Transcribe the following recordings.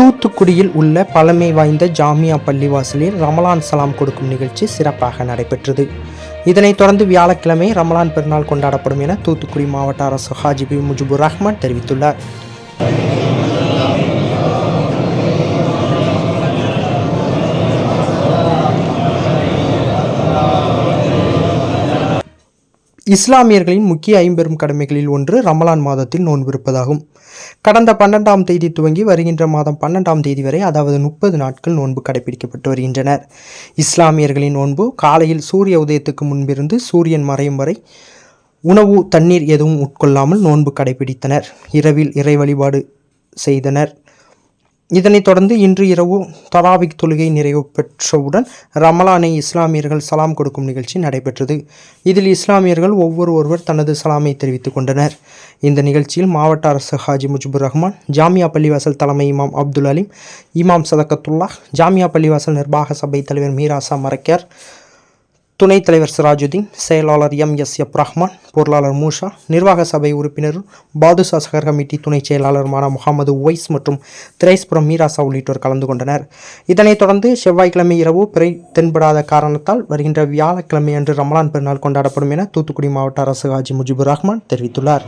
தூத்துக்குடியில் உள்ள பழமை வாய்ந்த ஜாமியா பள்ளிவாசலில் ரமலான் சலாம் கொடுக்கும் நிகழ்ச்சி சிறப்பாக நடைபெற்றது. இதனைத் தொடர்ந்து வியாழக்கிழமை ரமலான் பெருநாள் கொண்டாடப்படும் என தூத்துக்குடி மாவட்ட அரசு ஹாஜிபி முஜிபுர் ரஹ்மான் தெரிவித்துள்ளார். இஸ்லாமியர்களின் முக்கிய ஐம்பெரும் கடமைகளில் ஒன்று ரமலான் மாதத்தில் நோன்பு இருப்பதாகும் கடந்த பன்னெண்டாம் தேதி துவங்கி வருகின்ற மாதம் பன்னெண்டாம் தேதி வரை அதாவது முப்பது நாட்கள் நோன்பு கடைபிடிக்கப்பட்டு வருகின்றனர். இஸ்லாமியர்களின் நோன்பு காலையில் சூரிய உதயத்துக்கு முன்பிருந்து சூரியன் மறையும் வரை உணவு தண்ணீர் எதுவும் உட்கொள்ளாமல் நோன்பு கடைபிடித்தனர். இரவில் இறை வழிபாடு செய்தனர். இதனைத் தொடர்ந்து இன்று இரவு தராவிக் தொழுகை நிறைவு பெற்றவுடன் ரமலானை இஸ்லாமியர்கள் சலாம் கொடுக்கும் நிகழ்ச்சி நடைபெற்றது. இதில் இஸ்லாமியர்கள் ஒவ்வொரு ஒருவர் தனது சலாமை தெரிவித்துக் கொண்டனர். இந்த நிகழ்ச்சியில் மாவட்ட அரசு ஹாஜி முஜிபுர் ரஹ்மான் ஜாமியா பள்ளிவாசல் தலைமை இமாம் அப்துல் அலீம் இமாம் சதகத்துல்லா ஜாமியா பள்ளிவாசல் நிர்வாக சபை தலைவர் மீராசா மரக்கர் துணைத் தலைவர் சிராஜுதீன் செயலாளர் எம். எஸ். எப். ரஹ்மான் பொருளாளர் மூஷா நிர்வாக சபை உறுப்பினர் பாதுஷா சகர் கமிட்டி துணைச் செயலாளருமான முகமது உவைஸ் மற்றும் திரைஸ்புரம் மீராசா உள்ளிட்டோர் கலந்து கொண்டனர். இதனைத் தொடர்ந்து செவ்வாய்க்கிழமை இரவு பிறை தென்படாத காரணத்தால் வருகின்ற வியாழக்கிழமை அன்று ரமலான் பெருநாள் கொண்டாடப்படும் என தூத்துக்குடி மாவட்ட அரசு ஹாஜி முஜிபுர் ரஹ்மான் தெரிவித்துள்ளார்.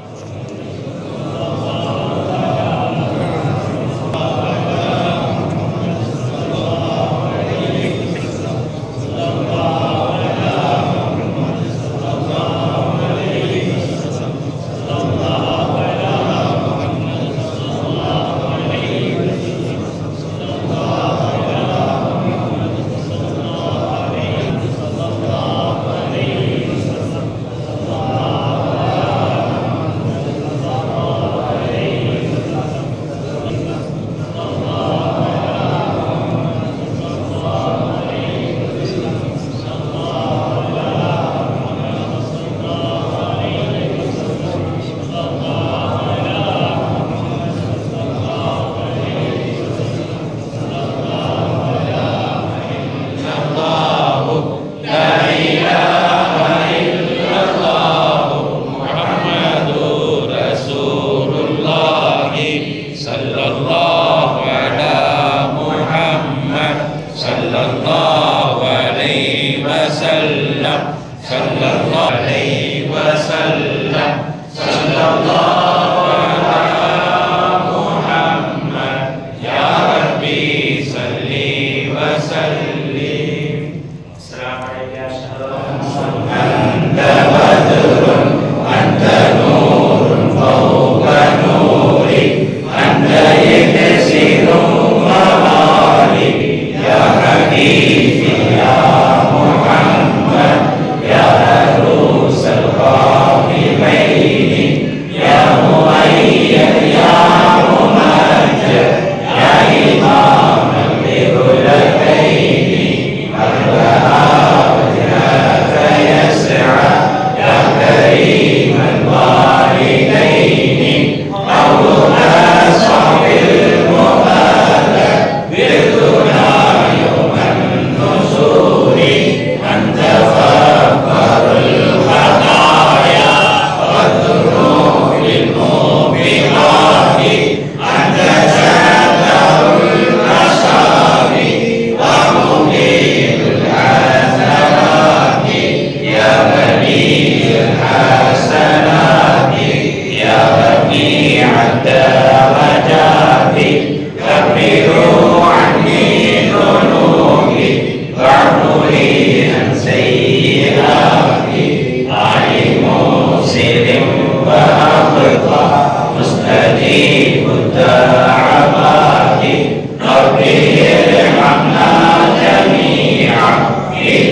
sallallahu alaihi wasallam sallallahu alaihi sallallahu مستجيب الدعوات ربي ارحمنا جميعا في